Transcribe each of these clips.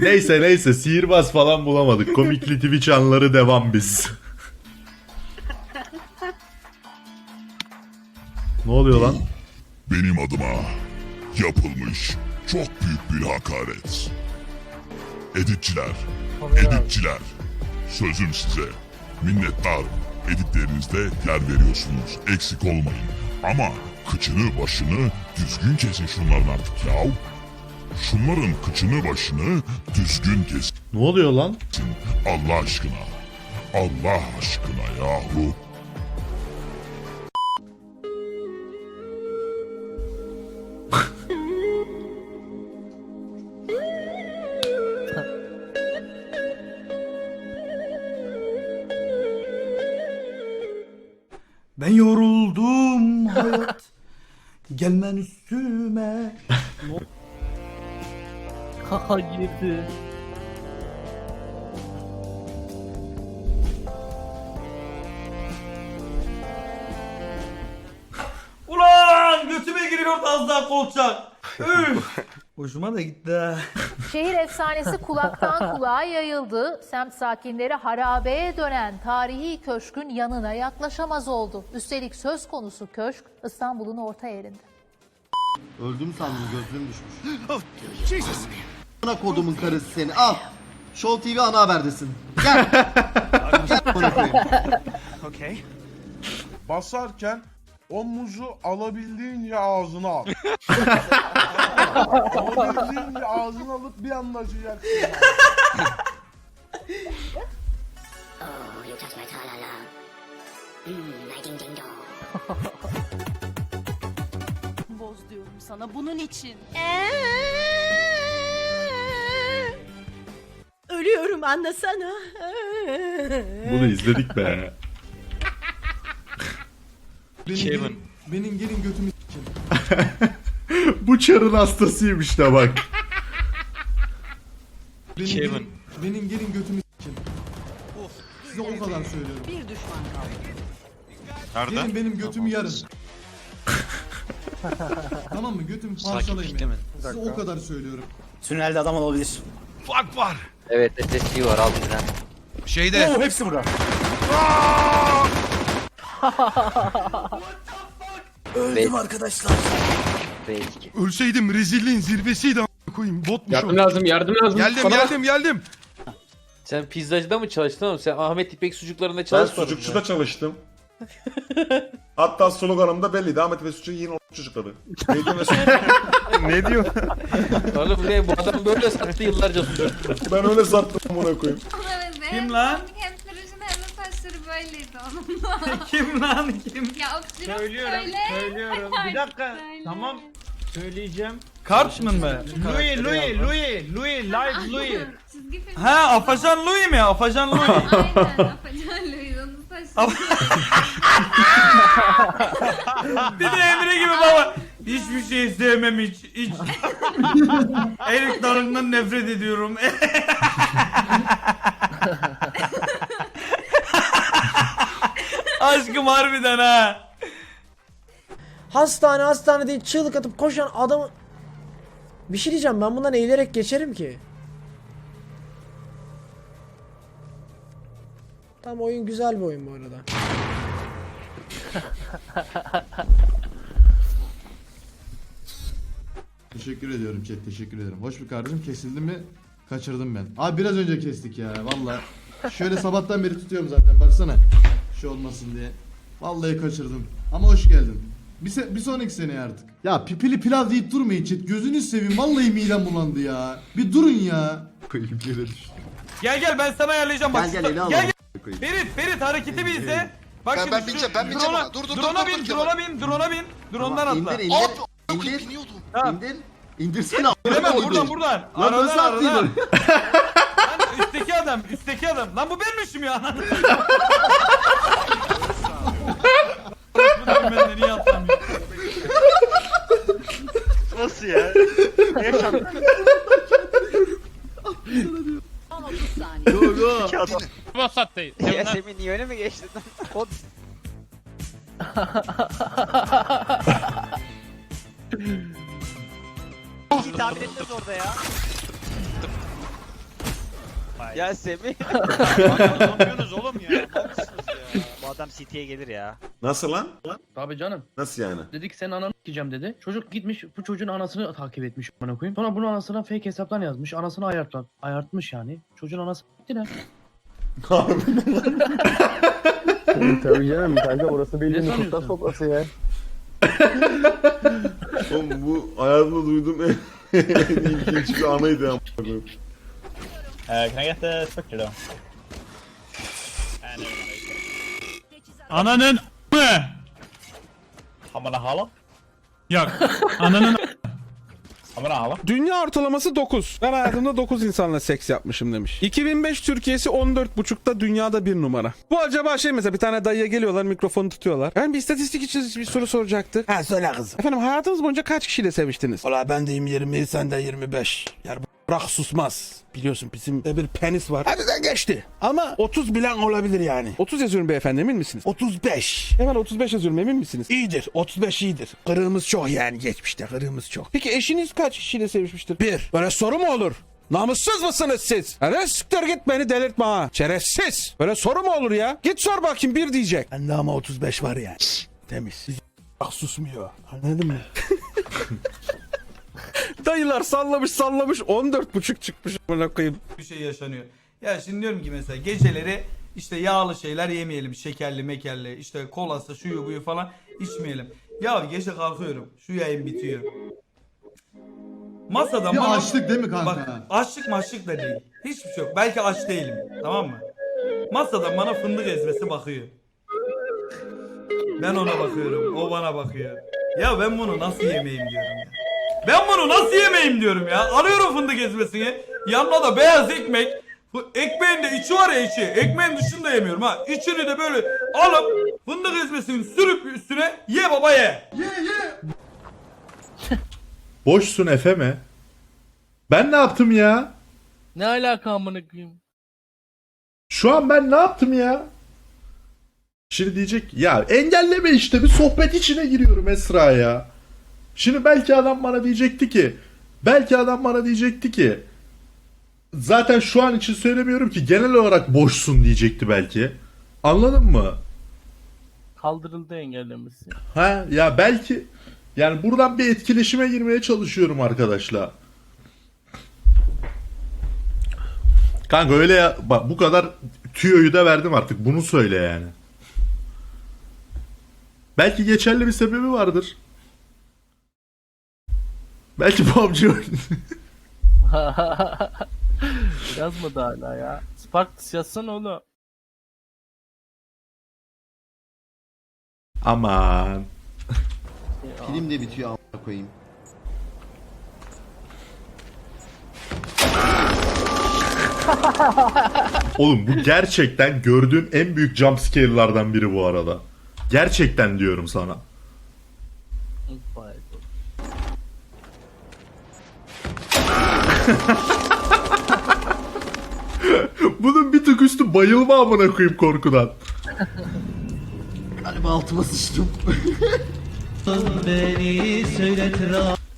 Neyse neyse sihirbaz falan bulamadık. Komikli Twitch anları devam biz. ne oluyor lan? Benim adıma yapılmış çok büyük bir hakaret. Editçiler, editçiler, sözüm size minnettarım. Editlerinizde yer veriyorsunuz, eksik olmayın. Ama kıçını başını düzgün kesin şunların artık yav. Şunların kıçını başını düzgün kesin Ne oluyor lan? Allah aşkına. Allah aşkına yahu. Ben yoruldum hayat. Gelmen üstüme. Haha girdi. Ulan götüme giriyor az daha kolçak. Üf. Hoşuma da gitti ha. Şehir efsanesi kulaktan kulağa yayıldı. Semt sakinleri harabeye dönen tarihi köşkün yanına yaklaşamaz oldu. Üstelik söz konusu köşk İstanbul'un orta yerinde. Öldüm sandım gözlüğüm düşmüş. Ana kodumun karısı seni al. Show TV ana haberdesin. Gel. Gel bana koyayım. basarken o muzu alabildiğince ağzına al. alabildiğince ağzına alıp bir anda açacaksın. Oh, you touch my tra-la-la. My ding ding dong. Boz diyorum sana bunun için. Ölüyorum anlasana. Bunu izledik be. Benim, benim gelin götümü s**in. Bu çarın hastasıymış da bak. Benim, gelin, benim gelin götümü s**in. Size o kadar söylüyorum. Bir düşman kaldı. Nerede? Gelin benim götümü yarın. tamam mı? Götümü parçalayın. Size o kadar söylüyorum. Tünelde adam olabilir. Fark var. Evet SSD var al bizden. Şeyde. Oo hepsi burada. Öldüm arkadaşlar. Belki. Ölseydim rezilliğin zirvesiydi a**ına koyayım. Botmuş o. lazım yardım lazım. Geldim geldim geldim. Sen pizzacıda mı çalıştın oğlum? Sen Ahmet İpek sucuklarında Ben çalışmadın sucukçuda çalıştım. Hatta sloganım da belliydi. Ahmet ve Suçu yiyin o çocukları. Neydi mesela? ne diyor? Oğlum ne bu adam böyle sattı yıllarca sucuk. ben öyle sattım amına koyayım. Kim lan? Hem sarışın hem de saçları böyleydi onun. Kim lan kim? ya öksürüp söyle. söylüyorum. Bir dakika, tamam. Söyleyeceğim. Kart mı be? Louis, Louis, Louis, Louis, live Louis. Çizgi film. Ha, Afacan Louis mi? Afacan Louis. Aynen. Afacan Louis onun saçları. Bir de Emre gibi baba. Hiçbir şey sevmem hiç. hiç. Erik Darı'ndan nefret ediyorum. Aşkım harbiden ha. Hastane hastane değil çığlık atıp koşan adamı... Bir şey diyeceğim ben bundan eğilerek geçerim ki. Tam oyun güzel bir oyun bu arada. Teşekkür ediyorum chat teşekkür ederim. Hoş bir kardeşim kesildi mi kaçırdım ben. Abi biraz önce kestik ya valla. Şöyle sabahtan beri tutuyorum zaten baksana. Şu olmasın diye. Vallahi kaçırdım. Ama hoş geldin. Bir, se- bir sonraki seneye artık. Ya pipili pilav deyip durmayın chat. Gözünüz seveyim vallahi midem bulandı ya. Bir durun ya. Koyayım yere düştü. Gel gel ben sana ayarlayacağım bak. Gel gel eli al. Gel gel. Ferit Ferit hareketi bir izle. Bak Ben- şimdi ben şu bineceğim, ben bineceğim drone'a- ona. Dur, dur, dur, drone'a dur, bin, dur, drone'a bin, drone'a bin. Drone'dan atla. İndir indir. İndir. Tamam. İndir. İndirsene a**ına Hemen koyayım. buradan buradan. Lan nasıl Aradan attıydın? aradan. Lan üstteki adam, üstteki adam. Lan bu benmişim ya. Lan. Bu da ben de niye atlam ya? Nasıl ya? Go go. ya Semih niye öyle mi geçtin? O tahmin etmez orada ya. Ya Semih. ne yapıyorsunuz oğlum ya? Bu adam City'ye gelir ya. Nasıl lan? Tabii canım. Nasıl yani? Dedi ki senin ananı s**eceğim dedi. Çocuk gitmiş bu çocuğun anasını takip etmiş bana koyayım. Sonra bunun anasına fake hesaptan yazmış. Anasını ayartlar. Ayartmış yani. Çocuğun anası gittiler. Tabii canım kanka burası Ne sanıyorsun? sofrası ya. Oğlum bu hayatımda duyduğum en, en ilginç bir anıydı ya. can I get the Spectre though? Ananın mı? Hamana hala? Yok. Ananın Dünya ortalaması 9. Ben hayatımda 9 insanla seks yapmışım demiş. 2005 Türkiye'si 14.5'ta dünyada bir numara. Bu acaba şey mesela bir tane dayıya geliyorlar mikrofonu tutuyorlar. Ben bir istatistik için bir soru soracaktık. Ha söyle kızım. Efendim hayatınız boyunca kaç kişiyle seviştiniz? Valla ben deyim 20 sen de 25. Yani bırak susmaz. Biliyorsun bizim de bir penis var. Hadi de geçti. Ama 30 bilen olabilir yani. 30 yazıyorum beyefendi emin misiniz? 35. Hemen 35 yazıyorum emin misiniz? İyidir. 35 iyidir. Kırığımız çok yani geçmişte kırığımız çok. Peki eşiniz kaç kişiyle sevişmiştir? Bir. Böyle soru mu olur? Namussuz musunuz siz? Hadi siktir git beni delirtme ha. Şerefsiz. Böyle soru mu olur ya? Git sor bakayım bir diyecek. Bende ama 35 var yani. Temiz. Bak susmuyor. Anladın mı? Dayılar sallamış sallamış 14 buçuk çıkmış amına koyayım. bir şey yaşanıyor. Ya şimdi diyorum ki mesela geceleri işte yağlı şeyler yemeyelim. Şekerli mekerli işte kolası şuyu buyu falan içmeyelim. Ya gece kalkıyorum. Şu yayın bitiyor. Masada Bir bana- açlık değil mi kanka? Bak açlık maçlık da değil. Hiçbir şey yok. Belki aç değilim. Tamam mı? Masada bana fındık ezmesi bakıyor. Ben ona bakıyorum. O bana bakıyor. Ya ben bunu nasıl yemeyim diyorum ya. Ben bunu nasıl yemeyim diyorum ya. Alıyorum fındık ezmesini. Yanına da beyaz ekmek. Bu ekmeğin de içi var ya içi. Ekmeğin dışını da yemiyorum ha. İçini de böyle alıp fındık ezmesini sürüp üstüne ye baba ye. Boşsun Efe mi? Ben ne yaptım ya? Ne alaka amına koyayım? Şu an ben ne yaptım ya? Şimdi diyecek ya engelleme işte bir sohbet içine giriyorum Esra ya. Şimdi belki adam bana diyecekti ki belki adam bana diyecekti ki zaten şu an için söylemiyorum ki genel olarak boşsun diyecekti belki. Anladın mı? Kaldırıldı engellemesi. Ha ya belki yani buradan bir etkileşime girmeye çalışıyorum arkadaşlar. Kanka öyle ya bak bu kadar tüyoyu da verdim artık bunu söyle yani. Belki geçerli bir sebebi vardır. Belki PUBG oyun- Yazmadı hala ya. Sparks yazsana oğlum. Aman. Film de bitiyor amına koyayım. Oğlum bu gerçekten gördüğüm en büyük jumpscare'lardan biri bu arada. Gerçekten diyorum sana. Vay be. Bunun bir tık üstü bayılma amına koyayım korkudan. Galiba altıma sıçtım.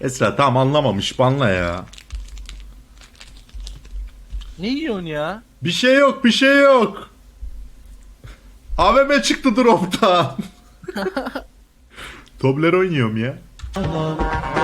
Esra tam anlamamış banla ya. Ne yiyorsun ya? Bir şey yok bir şey yok. AVM çıktı drop'tan. Tobler oynuyorum ya.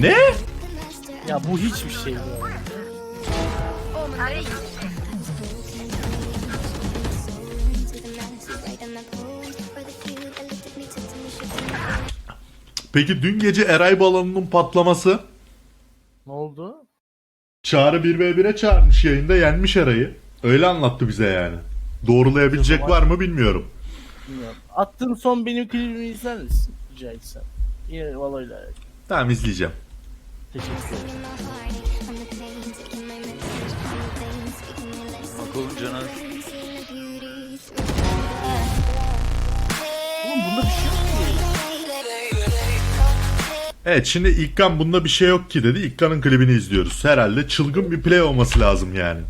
Ne? the master of Ya bu hiçbir şey bu. Peki dün gece Eray balonunun patlaması Ne oldu? Çağrı 1v1'e çağırmış yayında yenmiş Eray'ı. Öyle anlattı bize yani. Doğrulayabilecek var mı bilmiyorum. Bilmiyorum. Attığın son benim klibimi izler misin? Rica etsem. Yine Valo'yla Tamam izleyeceğim. teşekkür ederim. Beauty through Oğlum bunda bir şey yok ki. Evet şimdi İlkan bunda bir şey yok ki dedi. İlkan'ın klibini izliyoruz. Herhalde çılgın bir play olması lazım yani.